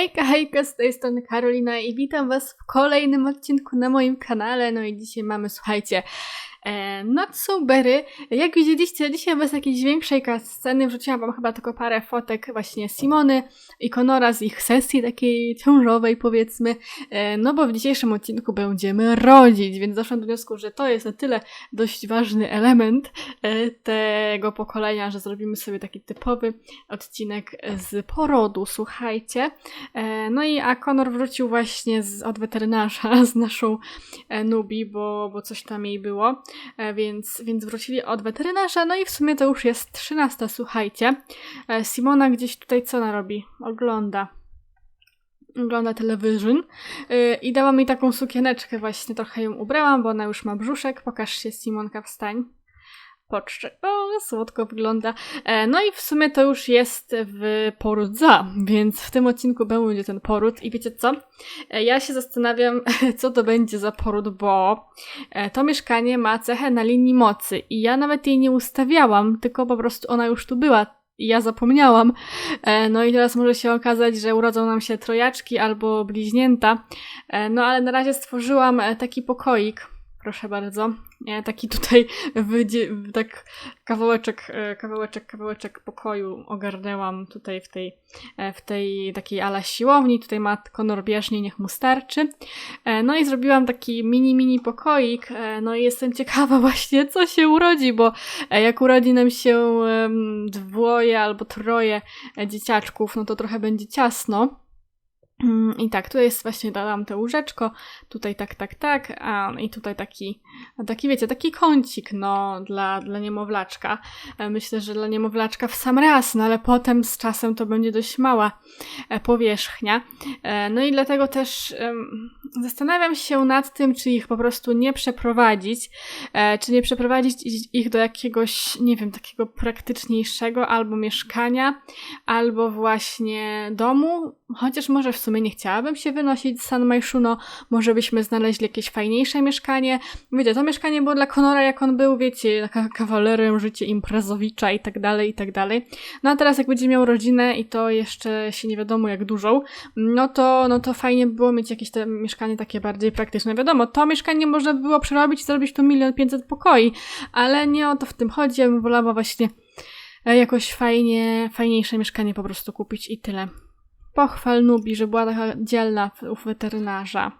Hejka, hejka, z tej strony Karolina i witam Was w kolejnym odcinku na moim kanale. No i dzisiaj mamy, słuchajcie, e, Not So Berry. Jak widzieliście, dzisiaj bez jakiejś większej sceny wrzuciłam Wam chyba tylko parę fotek właśnie Simony i Konora z ich sesji takiej ciążowej powiedzmy. E, no bo w dzisiejszym odcinku będziemy rodzić, więc doszłam do wniosku, że to jest na tyle dość ważny element e, tego pokolenia, że zrobimy sobie taki typowy odcinek z porodu, słuchajcie. E, no i a Konor wrócił właśnie z, od weterynarza z naszą e, Nubi, bo, bo coś tam jej było, e, więc, więc wrócili od weterynarza. No i w sumie to już jest 13, słuchajcie. Simona gdzieś tutaj co ona robi? Ogląda. Ogląda television e, i dała mi taką sukieneczkę właśnie, trochę ją ubrałam, bo ona już ma brzuszek. Pokaż się Simonka, wstań poczczę. O, słodko wygląda. E, no i w sumie to już jest w poród za, więc w tym odcinku będzie ten poród. I wiecie co? E, ja się zastanawiam, co to będzie za poród, bo e, to mieszkanie ma cechę na linii mocy i ja nawet jej nie ustawiałam, tylko po prostu ona już tu była. Ja zapomniałam. No i teraz może się okazać, że urodzą nam się trojaczki albo bliźnięta. No ale na razie stworzyłam taki pokoik. Proszę bardzo. Ja taki tutaj wydzie, tak kawałeczek, e, kawałeczek, kawałeczek pokoju ogarnęłam tutaj w tej, e, w tej takiej ala siłowni. Tutaj ma Konor bieżnie, niech mu starczy. E, no i zrobiłam taki mini, mini pokoik. No i jestem ciekawa właśnie, co się urodzi, bo jak urodzi nam się dwoje albo troje dzieciaczków, no to trochę będzie ciasno. Mm, I tak, tutaj jest właśnie dodam te łóżeczko, tutaj tak, tak, tak, a, i tutaj taki, taki wiecie, taki kącik, no, dla, dla niemowlaczka. E, myślę, że dla niemowlaczka w sam raz, no ale potem z czasem to będzie dość mała e, powierzchnia. E, no i dlatego też um, zastanawiam się nad tym, czy ich po prostu nie przeprowadzić, czy nie przeprowadzić ich do jakiegoś, nie wiem, takiego praktyczniejszego albo mieszkania, albo właśnie domu, chociaż może w sumie nie chciałabym się wynosić z San Majszuno, może byśmy znaleźli jakieś fajniejsze mieszkanie. Wiecie, to mieszkanie było dla Konora, jak on był, wiecie, kawalerem, życie imprezowicza i tak dalej, i tak dalej. No a teraz jak będzie miał rodzinę i to jeszcze się nie wiadomo jak dużą, no to, no to fajnie by było mieć jakieś te mieszkanie takie bardziej praktyczne. Wiadomo, to mieszkanie można by było przerobić i zrobić tu milion pięćset pokoi, ale nie o to w tym chodzi, ja bym wolała właśnie e, jakoś fajnie, fajniejsze mieszkanie po prostu kupić i tyle. Pochwal Nubi, że była taka dzielna u weterynarza.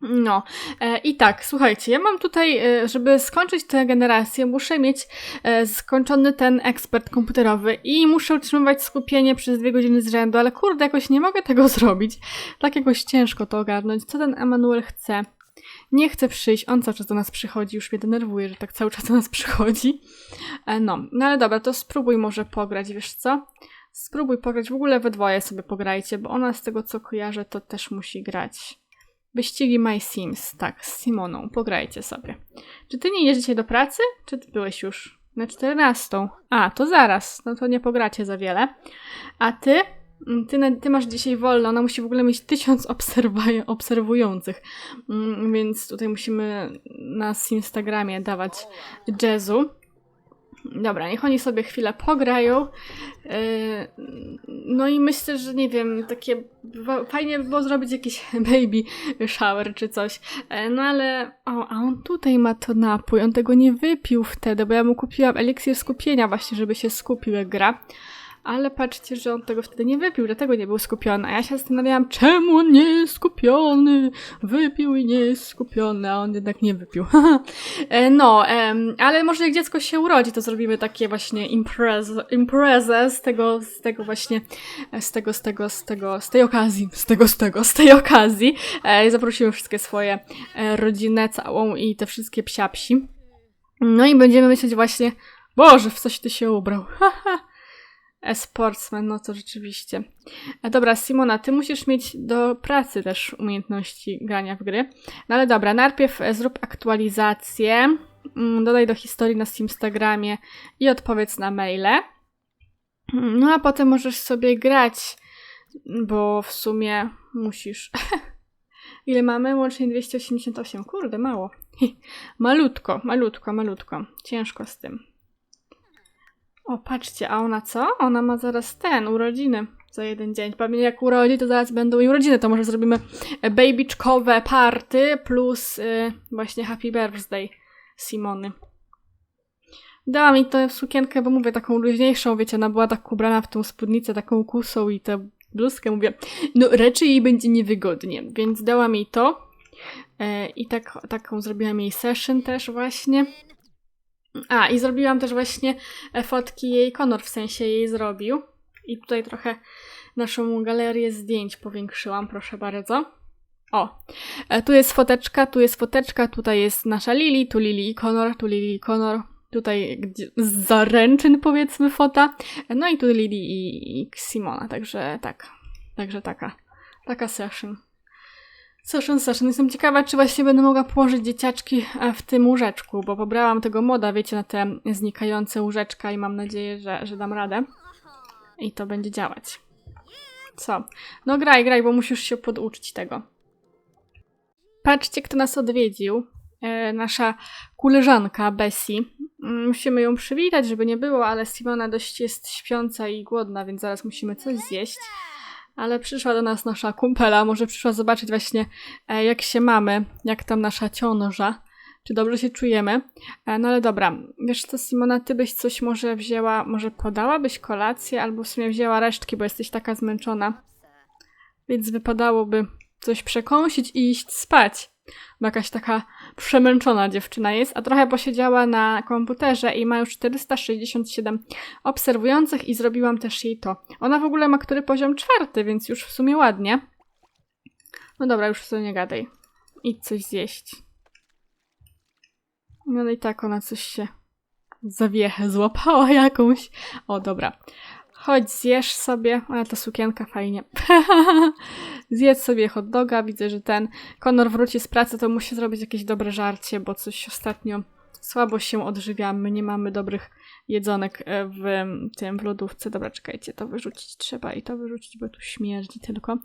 No, e, i tak, słuchajcie, ja mam tutaj, e, żeby skończyć tę generację, muszę mieć e, skończony ten ekspert komputerowy i muszę utrzymywać skupienie przez dwie godziny z rzędu, ale kurde, jakoś nie mogę tego zrobić. Tak jakoś ciężko to ogarnąć. Co ten Emanuel chce? Nie chce przyjść, on cały czas do nas przychodzi, już mnie denerwuje, że tak cały czas do nas przychodzi. No, no ale dobra, to spróbuj może pograć, wiesz co? Spróbuj pograć, w ogóle we dwoje sobie pograjcie, bo ona z tego co kojarzę, to też musi grać. Wyścigi My Sims, tak, z Simoną, pograjcie sobie. Czy ty nie jeździcie do pracy? Czy ty byłeś już na 14? A, to zaraz, no to nie pogracie za wiele. A ty? Mm, ty, ty masz dzisiaj wolno, ona musi w ogóle mieć tysiąc obserwujących, mm, więc tutaj musimy na Instagramie dawać jazzu. Dobra, niech oni sobie chwilę pograją. Yy, no i myślę, że nie wiem, takie fajnie by było zrobić jakiś baby shower czy coś. Yy, no ale, o, a on tutaj ma to napój, on tego nie wypił wtedy, bo ja mu kupiłam eliksir skupienia właśnie, żeby się skupił jak gra ale patrzcie, że on tego wtedy nie wypił, dlatego nie był skupiony. A ja się zastanawiałam, czemu on nie jest skupiony? Wypił i nie jest skupiony, a on jednak nie wypił. E, no, ale może jak dziecko się urodzi, to zrobimy takie właśnie imprezę, imprezę z tego, z tego właśnie, z tego, z tego, z tego, z tej okazji, z tego, z tego, z tej okazji. E, zaprosimy wszystkie swoje e, rodzinę całą i te wszystkie psiapsi. No i będziemy myśleć właśnie, Boże, w coś ty się ubrał. Haha. E-sportsman, no to rzeczywiście. E, dobra, Simona, ty musisz mieć do pracy też umiejętności grania w gry. No ale dobra, najpierw e, zrób aktualizację, mm, dodaj do historii na Instagramie i odpowiedz na maile. No a potem możesz sobie grać, bo w sumie musisz. Ile mamy? Łącznie 288. Kurde, mało. malutko, malutko, malutko. Ciężko z tym. O, patrzcie, a ona co? Ona ma zaraz ten, urodziny. za jeden dzień. Pewnie jak urodzi, to zaraz będą i urodziny, to może zrobimy babyczkowe party plus y, właśnie happy birthday Simony. Dała mi tę sukienkę, bo mówię, taką luźniejszą, wiecie, ona była tak ubrana w tą spódnicę, taką kusą i tę bluzkę, mówię, no raczej jej będzie niewygodnie, więc dała mi to e, i tak, taką zrobiłam jej session też właśnie. A, i zrobiłam też właśnie e, fotki jej, Conor w sensie jej zrobił. I tutaj trochę naszą galerię zdjęć powiększyłam, proszę bardzo. O, e, tu jest foteczka, tu jest foteczka, tutaj jest nasza Lili, tu Lili i Conor, tu Lili i Conor, tutaj gdzie, z zaręczyn powiedzmy fota, e, no i tu Lili i, i Simona, także tak, także taka, taka session. Session, session. Jestem ciekawa, czy właśnie będę mogła położyć dzieciaczki e, w tym łóżeczku, bo pobrałam tego moda, wiecie, na te znikające łóżeczka i mam nadzieję, że, że dam radę. I to będzie działać. Co? No graj, graj, bo musisz się poduczyć tego. Patrzcie, kto nas odwiedził. E, nasza koleżanka Bessie. Mm, Musimy ją przywitać, żeby nie było, ale Simona dość jest śpiąca i głodna, więc zaraz musimy coś zjeść. Ale przyszła do nas nasza kumpela, może przyszła zobaczyć właśnie e, jak się mamy, jak tam nasza ciąża, czy dobrze się czujemy. E, no ale dobra, wiesz co Simona, ty byś coś może wzięła, może podałabyś kolację, albo w sumie wzięła resztki, bo jesteś taka zmęczona. Więc wypadałoby coś przekąsić i iść spać. Bo jakaś taka przemęczona dziewczyna jest, a trochę posiedziała na komputerze i ma już 467 obserwujących i zrobiłam też jej to. Ona w ogóle ma który poziom czwarty, więc już w sumie ładnie. No dobra, już sobie nie gadaj. Idź coś zjeść. No i tak ona coś się zawiechę złapała jakąś. O, dobra. Chodź, zjesz sobie. Ale ta sukienka fajnie. Zjedz sobie hot doga. Widzę, że ten Konor wróci z pracy, to musi zrobić jakieś dobre żarcie, bo coś ostatnio słabo się odżywiamy. Nie mamy dobrych jedzonek e, w tym w lodówce. Dobra, czekajcie, to wyrzucić trzeba i to wyrzucić, bo tu śmierdzi tylko.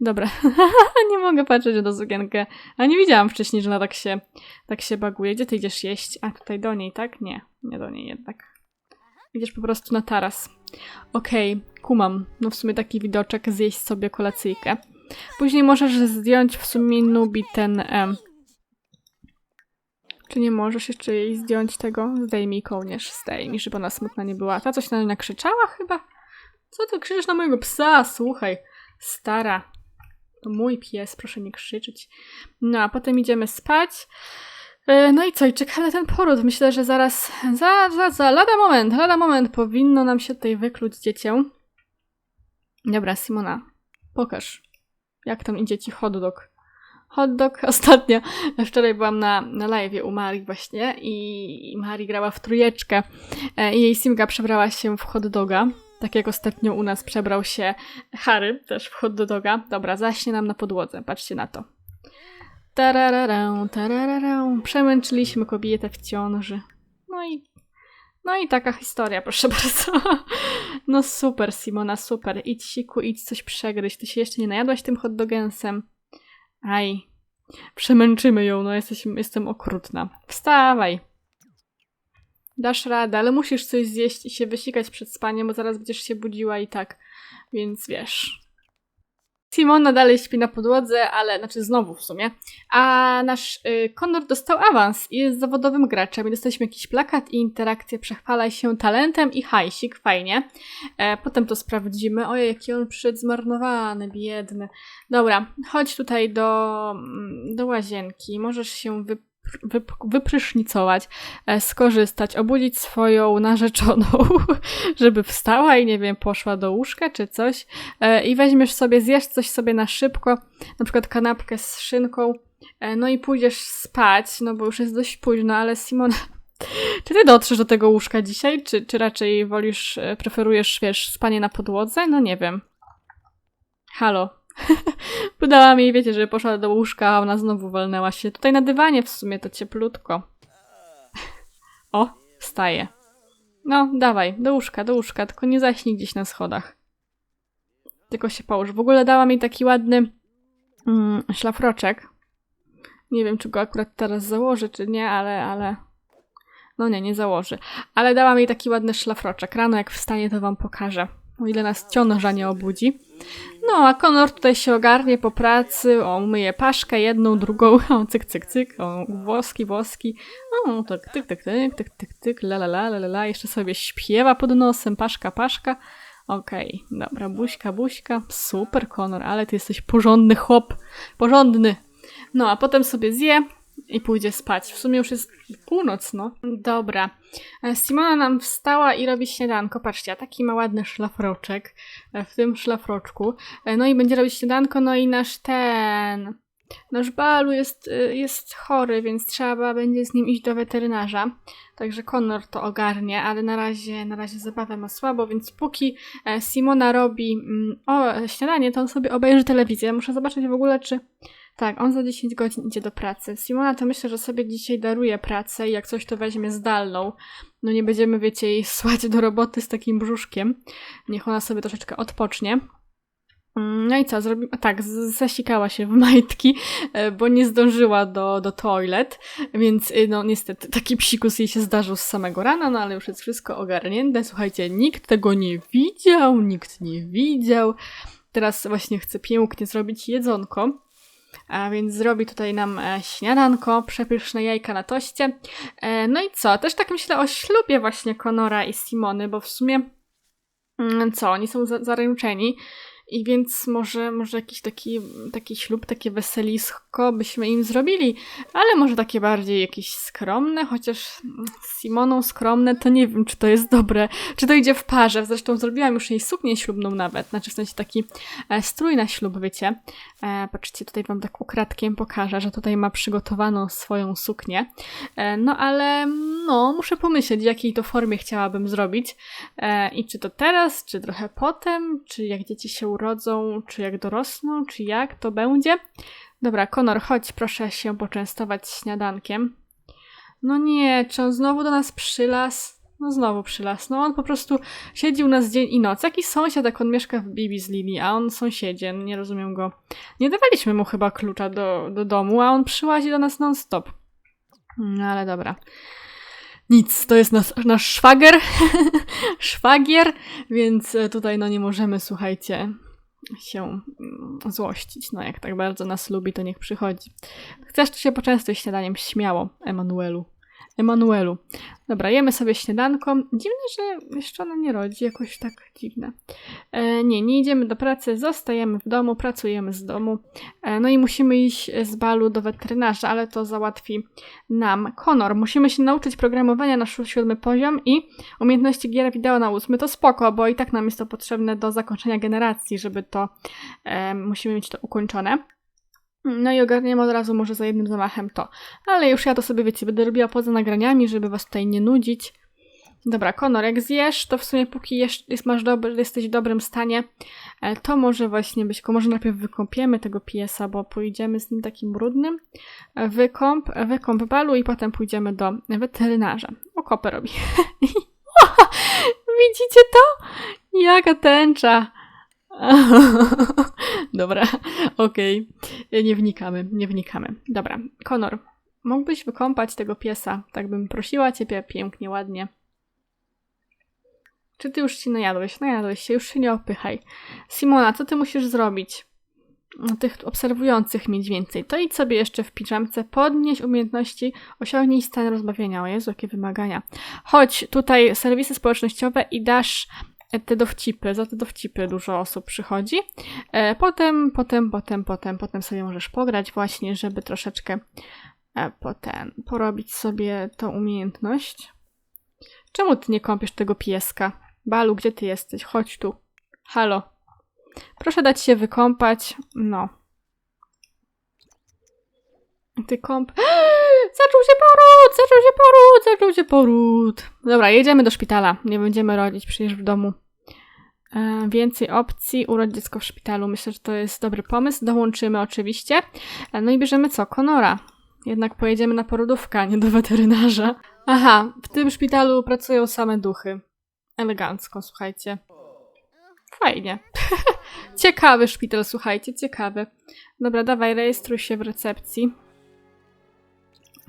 Dobra, nie mogę patrzeć na sukienkę. A nie widziałam wcześniej, że ona tak się, tak się baguje. Gdzie ty idziesz jeść? A tutaj do niej, tak? Nie, nie do niej jednak. Idziesz po prostu na taras. Okej, okay, kumam. No w sumie taki widoczek, zjeść sobie kolacyjkę. Później możesz zdjąć w sumie nubi ten... Em, czy nie możesz jeszcze jej zdjąć tego? Zdejmij kołnierz, zdejmij, żeby ona smutna nie była. Ta coś na nią nakrzyczała chyba? Co ty krzyczysz na mojego psa? Słuchaj, stara. To mój pies, proszę nie krzyczeć. No, a potem idziemy spać. E, No i co, i czeka na ten poród. Myślę, że zaraz, za, za, za, lada moment, lada moment powinno nam się tutaj wykluć dziecię. Dobra, Simona, pokaż, jak tam idzie ci hot dog. Hot dog ostatnio, wczoraj byłam na, na live u Marii właśnie i, i Marii grała w trójeczkę e, i jej Simga przebrała się w hot doga. Tak jak ostatnio u nas przebrał się Harry też w hot doga. Dobra, zaśnie nam na podłodze, patrzcie na to. Tarararą, tarararą. Przemęczyliśmy kobietę w ciąży. No i, no i taka historia, proszę bardzo. No super, Simona, super. Idź siku, idź coś przegryźć. Ty się jeszcze nie najadłaś tym hotdogensem. Aj, przemęczymy ją, no jesteś, jestem okrutna. Wstawaj. Dasz radę, ale musisz coś zjeść i się wysikać przed spaniem, bo zaraz będziesz się budziła i tak. Więc wiesz, Simona dalej śpi na podłodze, ale, znaczy znowu w sumie, a nasz y, Konor dostał awans i jest zawodowym graczem i dostaliśmy jakiś plakat i interakcję przechwalaj się talentem i hajsik, fajnie. E, potem to sprawdzimy. Ojej, jaki on przyszedł zmarnowany, biedny. Dobra, chodź tutaj do, mm, do łazienki, możesz się wy, wy, wyprysznicować, e, skorzystać, obudzić swoją narzeczoną, żeby wstała i nie wiem, poszła do łóżka czy coś e, i weźmiesz sobie, zjesz coś sobie na szybko, na przykład kanapkę z szynką, e, no i pójdziesz spać, no bo już jest dość późno, ale Simona, czy ty dotrzesz do tego łóżka dzisiaj, czy, czy raczej wolisz, preferujesz, wiesz, spanie na podłodze? No nie wiem. Halo, Podałam jej, wiecie, że poszła do łóżka, a ona znowu walnęła się. Tutaj na dywanie w sumie to cieplutko. O, wstaje. No, dawaj, do łóżka, do łóżka, tylko nie zaśnij gdzieś na schodach. Tylko się połóż. W ogóle dała mi taki ładny mm, szlafroczek. Nie wiem, czy go akurat teraz założy, czy nie, ale, ale... No nie, nie założy. Ale dała mi taki ładny szlafroczek. Rano jak wstanie, to wam pokażę. O ile nas ciąża nie obudzi. No, a Konor tutaj się ogarnie po pracy, o, myje paszkę, jedną, drugą, o, cyk, cyk, cyk, o, włoski, włoski, o, tak, tyk, tyk, tyk, tyk, tyk, tyk, la, la, la, la, la, jeszcze sobie śpiewa pod nosem, paszka, paszka. Okej, dobra, buźka, buźka, super, Konor, ale ty jesteś porządny chłop, porządny. No, a potem sobie zje i pójdzie spać. W sumie już jest północ, no. Dobra. E, Simona nam wstała i robi śniadanko. Patrzcie, taki ma ładny szlafroczek e, w tym szlafroczku. E, No i będzie robić śniadanko, no i nasz ten... Nasz Balu jest, jest chory, więc trzeba będzie z nim iść do weterynarza. Także Connor to ogarnie, ale na razie, na razie zabawę ma słabo, więc póki Simona robi mm, o, śniadanie, to on sobie obejrzy telewizję. Muszę zobaczyć w ogóle, czy... Tak, on za 10 godzin idzie do pracy. Simona to myślę, że sobie dzisiaj daruje pracę i jak coś to weźmie zdalną. No nie będziemy, wiecie, jej słać do roboty z takim brzuszkiem. Niech ona sobie troszeczkę odpocznie. Mm, No i co, zrobi... Tak, zasikała się w majtki, e, bo nie zdążyła do, do toilet, więc y, no niestety taki psikus jej się zdarzył z samego rana, no ale już jest wszystko ogarnięte. Słuchajcie, nikt tego nie widział, nikt nie widział. Teraz właśnie chcę pięknie zrobić jedzonko. A więc zrobi tutaj nam e, śniadanko, przepyszne jajka na toście. E, no i co? Też tak myślę o ślubie właśnie Konora i Simony, bo w sumie mm, co, oni są za- zaręczeni i więc może, może jakiś taki, taki ślub, takie weselisko byśmy im zrobili, ale może takie bardziej jakieś skromne, chociaż z Simoną skromne to nie wiem, czy to jest dobre, czy to idzie w parze. Zresztą zrobiłam już jej suknię ślubną nawet, znaczy w sensie taki e, strój na ślub, wiecie. E, patrzcie, tutaj wam tak ukradkiem pokażę, że tutaj ma przygotowaną swoją suknię. E, no ale no, muszę pomyśleć, w jakiej to formie chciałabym zrobić. I czy to teraz, czy trochę potem, czy jak dzieci się czy jak dorosną, czy jak to będzie. Dobra, Konor, chodź, proszę się poczęstować śniadankiem. No nie, czy on znowu do nas przylas? No znowu przylas. No on po prostu siedzi u nas dzień i noc. Jaki sąsiad, jak on mieszka w Bibi z Lili, a on sąsiedzie, no nie rozumiem go. Nie dawaliśmy mu chyba klucza do, do domu, a on przyłazi do nas non-stop. No ale dobra. Nic, to jest nas, nasz szwagier, szwagier, więc e, tutaj no nie możemy, słuchajcie, się mm, złościć. No jak tak bardzo nas lubi, to niech przychodzi. Chcesz, to się poczęstuj śniadaniem śmiało, Emanuelu. Emanuelu. Dobra, jemy sobie śniadanko. Dziwne, że jeszcze ona nie rodzi, jakoś tak dziwne. E, nie, nie idziemy do pracy, zostajemy w domu, pracujemy z domu. E, no i musimy iść z balu do weterynarza, ale to załatwi nam Konor. Musimy się nauczyć programowania na siódmy poziom i umiejętności gier wideo na ósmy. To spoko, bo i tak nam jest to potrzebne do zakończenia generacji, żeby to, e, musimy mieć to ukończone. No i ogarniemy od razu może za jednym zamachem to. Ale już ja to sobie, wiecie, będę robiła poza nagraniami, żeby was tutaj nie nudzić. Dobra, Konor, jak zjesz, to w sumie póki jesz, jest, masz dobry, jesteś w dobrym stanie, e, to może właśnie być, może najpierw wykąpiemy tego piesa, bo pójdziemy z nim takim brudnym. E, Wykąp, e, wykąp balu i potem pójdziemy do weterynarza. O, kopę robi. Widzicie to? Jaka tęcza. Dobra, okej. Nie wnikamy, nie wnikamy. Dobra, Konor, mógłbyś wykąpać tego piesa? Tak bym prosiła ciebie pięknie, ładnie. Czy ty już się najadłeś? Najadłeś się, już się nie opychaj. Simona, co ty musisz zrobić? Tych obserwujących mieć więcej. To idź sobie jeszcze w piżamce, podnieś umiejętności, osiągnij stan rozbawienia. O Jezu, jakie wymagania. Chodź tutaj, serwisy społecznościowe i dasz te dowcipy. Za te dowcipy dużo osób przychodzi. E, potem, potem, potem, potem, potem sobie możesz pograć właśnie, żeby troszeczkę e, potem porobić sobie tą umiejętność. Czemu ty nie kąpiesz tego pieska? Balu, gdzie ty jesteś? Chodź tu. Halo. Proszę dać się wykąpać. No. Ty kąp... Zaczął się poród! Zaczął się poród! Zaczął się poród! Dobra, jedziemy do szpitala. Nie będziemy rodzić przecież w domu. E, więcej opcji, urodź dziecko w szpitalu. Myślę, że to jest dobry pomysł. Dołączymy oczywiście. E, no i bierzemy co? Konora. Jednak pojedziemy na porodówkę, a nie do weterynarza. Aha, w tym szpitalu pracują same duchy. Elegancko, słuchajcie. Fajnie. ciekawy szpital, słuchajcie, ciekawy. Dobra, dawaj, rejestruj się w recepcji.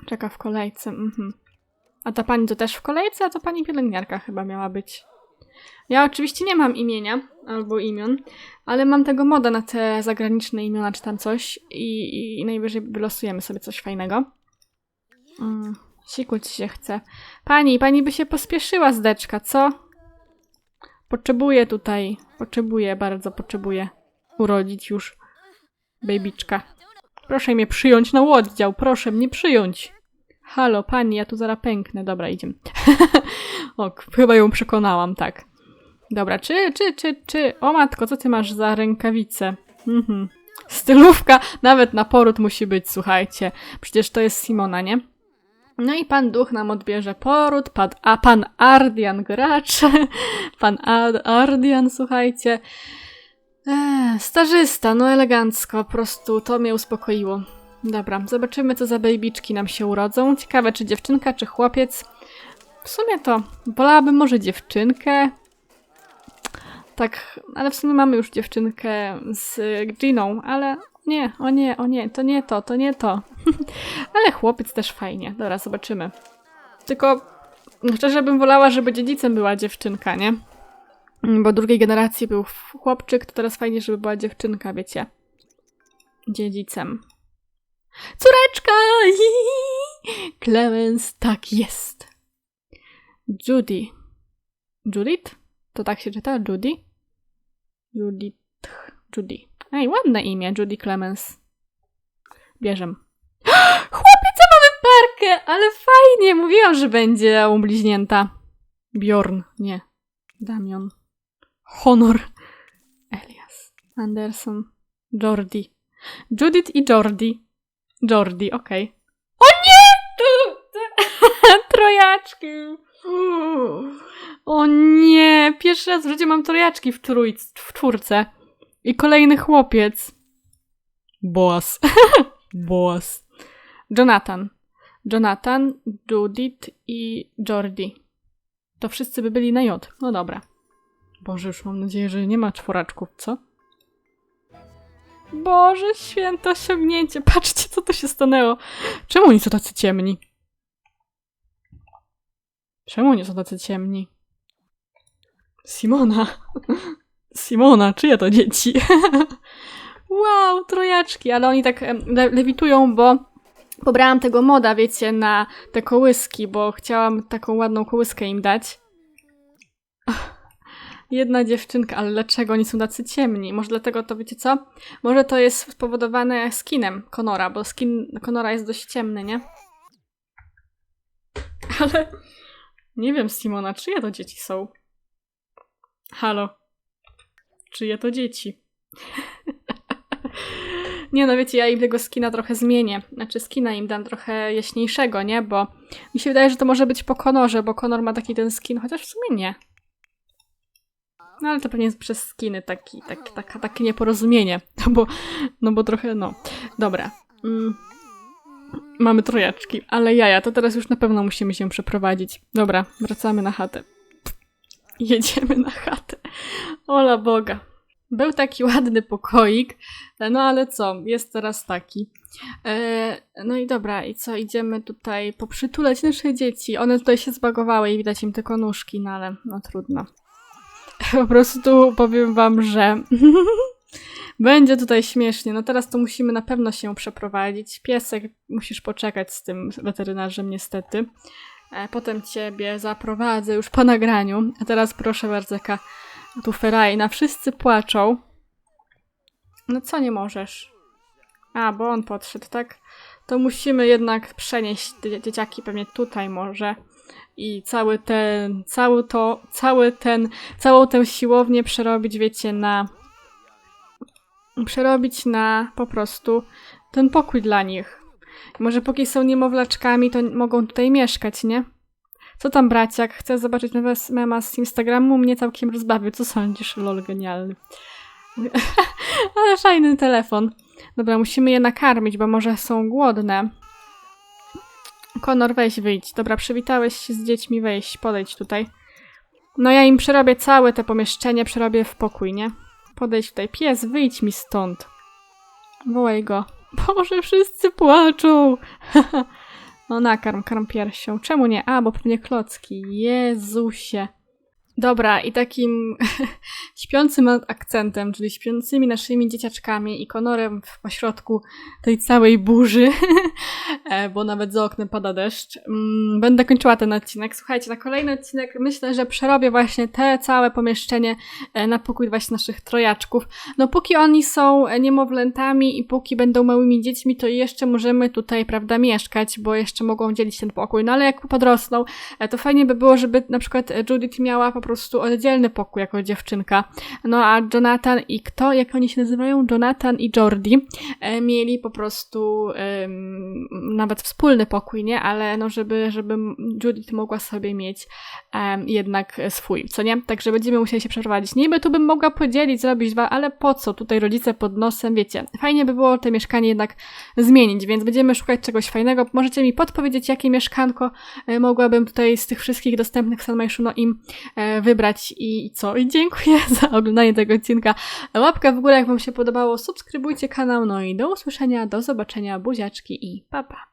Czeka w kolejce, mhm. A ta pani to też w kolejce? A to pani pielęgniarka chyba miała być. Ja oczywiście nie mam imienia albo imion, ale mam tego moda na te zagraniczne imiona czy tam coś i, i najwyżej wylosujemy sobie coś fajnego. Mm, sikuć się chce. Pani, pani by się pospieszyła, zdeczka, co? Potrzebuję tutaj, potrzebuję, bardzo potrzebuję urodzić już babyczka. Proszę mnie przyjąć na oddział, proszę mnie przyjąć. Halo, pani, ja tu zaraz pęknę. Dobra, idziemy. o, chyba ją przekonałam, tak. Dobra, czy, czy, czy, czy... O matko, co ty masz za rękawice? Mhm. Stylówka nawet na poród musi być, słuchajcie. Przecież to jest Simona, nie? No i pan duch nam odbierze poród, pan, a pan Ardian gracz, pan Ad, Ardian, słuchajcie. Eee, starzysta, no elegancko, po prostu to mnie uspokoiło. Dobra, zobaczymy co za bejbiczki nam się urodzą. Ciekawe czy dziewczynka, czy chłopiec. W sumie to wolałabym może dziewczynkę. Tak, ale w sumie mamy już dziewczynkę z Giną, ale nie, o nie, o nie, to nie to, to nie to. ale chłopiec też fajnie. Dobra, zobaczymy. Tylko szczerze bym wolała, żeby dziedzicem była dziewczynka, nie? Bo drugiej generacji był chłopczyk, to teraz fajnie, żeby była dziewczynka, wiecie. Dziedzicem. Córeczka! Clemens, tak jest. Judy. Judith? To tak się czyta? Judy? Judith. Judy. Ej, ładne imię, Judy Clemens. Bierzem. Chłopieca mamy parkę, ale fajnie, mówiłam, że będzie bliźnięta. Bjorn, nie. Damion. Honor. Elias. Anderson. Jordi. Judith i Jordi. Jordi, okej. O nie! Trojaczki. O nie! Pierwszy raz w życiu mam trojaczki w, trójc, w czwórce. I kolejny chłopiec. Boas. Boas. Jonathan. Jonathan, Judith i Jordi. To wszyscy by byli na J. No dobra. Boże, już mam nadzieję, że nie ma czworaczków, co? Boże, święte osiągnięcie. Patrzcie, co to się stanęło. Czemu oni są tacy ciemni? Czemu oni są tacy ciemni? Simona. Simona, czyje to dzieci? wow, trojaczki, ale oni tak le lewitują, bo pobrałam tego moda, wiecie, na te kołyski, bo chciałam taką ładną kołyskę im dać. Jedna dziewczynka, ale dlaczego oni są tacy ciemni? Może dlatego to, wiecie co? Może to jest spowodowane skinem Konora, bo skin Konora jest dość ciemny, nie? Ale nie wiem, Simona, czyje to dzieci są? Halo. Czyje to dzieci? nie no, wiecie, ja im tego skina trochę zmienię. Znaczy skina im dam trochę jaśniejszego, nie? Bo mi się wydaje, że to może być po Konorze, bo Konor ma taki ten skin, chociaż w sumie nie. No ale to pewnie jest przez skiny taki, tak, tak, takie nieporozumienie. No bo, no bo trochę, no. Dobra. Mm. Mamy trojaczki, ale jaja, to teraz już na pewno musimy się przeprowadzić. Dobra, wracamy na chatę. Jedziemy na chatę. Ola Boga. Był taki ładny pokoik, no ale co, jest teraz taki. E, no i dobra, i co, idziemy tutaj poprzytulać nasze dzieci. One tutaj się zbagowały i widać im tylko nóżki, no ale no trudno. Po prostu powiem wam, że będzie tutaj śmiesznie. No teraz to musimy na pewno się przeprowadzić. Piesek, musisz poczekać z tym weterynarzem niestety. E, Potem ciebie zaprowadzę już po nagraniu. A teraz proszę bardzo, jaka tu ferajna. Wszyscy płaczą. No co nie możesz? A, bo on podszedł, tak? To musimy jednak przenieść dzie- dzieciaki pewnie tutaj może. I cały ten, cały to, cały ten, całą tę siłownię przerobić, wiecie, na przerobić na po prostu ten pokój dla nich. Może póki są niemowlaczkami, to mogą tutaj mieszkać, nie? Co tam, braciak? Chcę zobaczyć nowe mema z Instagramu. Mnie całkiem rozbawił. Co sądzisz? Lol, genialny. Ale fajny telefon. Dobra, musimy je nakarmić, bo może są głodne. Konor, weź wyjdź. Dobra, przywitałeś się z dziećmi, weź, podejdź tutaj. No ja im przerobię całe te pomieszczenie, przerobię w pokój, nie? Podejdź tutaj. Pies, wyjdź mi stąd. Wołaj go. Boże, wszyscy płaczą. no nakarm, karm piersią. Czemu nie? A, bo pewnie klocki. Jezusie. Dobra, i takim śpiącym akcentem, czyli śpiącymi naszymi dzieciaczkami i konorem w pośrodku tej całej burzy, e, bo nawet za oknem pada deszcz, mm, będę kończyła ten odcinek. Słuchajcie, na kolejny odcinek myślę, że przerobię właśnie te całe pomieszczenie e, na pokój właśnie naszych trojaczków. No póki oni są niemowlętami i póki będą małymi dziećmi, to jeszcze możemy tutaj, prawda, mieszkać, bo jeszcze mogą dzielić ten pokój. No ale jak podrosną, e, to fajnie by było, żeby na przykład Judith miała po prostu oddzielny pokój jako dziewczynka. No a Jonathan i kto, jak oni się nazywają? Jonathan i Jordi e, mieli po prostu em, nawet wspólny pokój, nie? Ale no, żeby, żeby Judith mogła sobie mieć em, jednak swój, co nie? Także będziemy musieli się przeprowadzić. Niby tu bym mogła podzielić, zrobić dwa, ale po co? Tutaj rodzice pod nosem, wiecie. Fajnie by było to mieszkanie jednak zmienić, więc będziemy szukać czegoś fajnego. Możecie mi podpowiedzieć, jakie mieszkanko e, mogłabym tutaj z tych wszystkich dostępnych San Maishuno im e, wybrać i co? I dziękuję za oglądanie tego odcinka. Łapka w górę, jak Wam się podobało, subskrybujcie kanał, no i do usłyszenia, do zobaczenia, buziaczki i papa. Pa.